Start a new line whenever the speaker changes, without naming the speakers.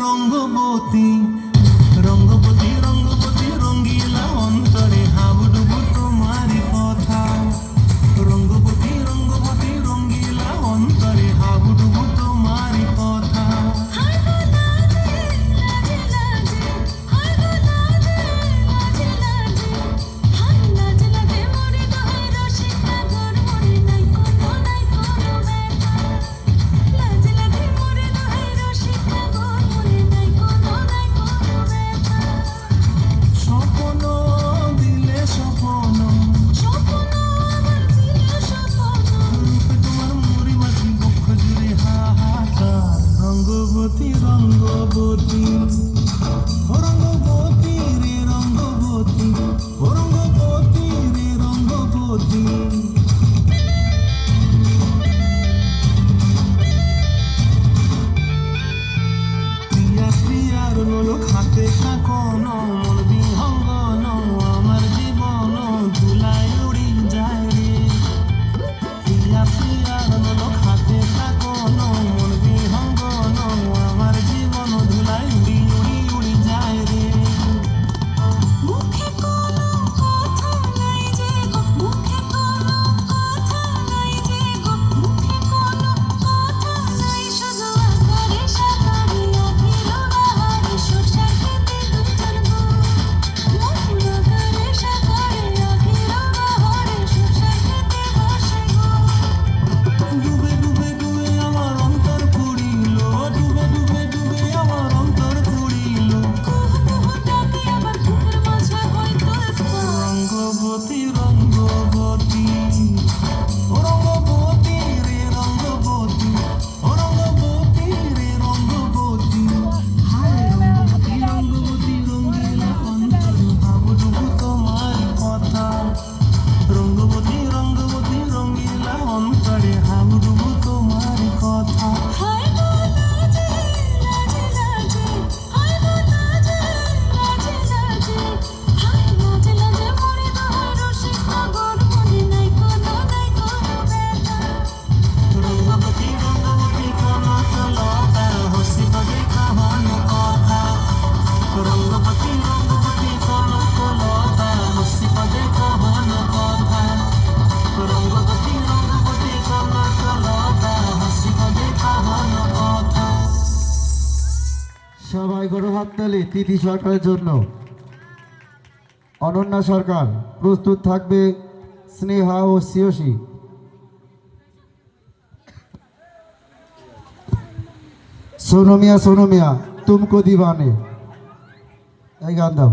রঙ্গবতী
সবাই গণহাততালি তিথি সরকারের জন্য। অনন্যা সরকার প্রস্তুত থাকবে স্নেহা ও সিয়সী সোনমিয়া সোনমিয়া, তুমকো দিবানে। এই গান দাও।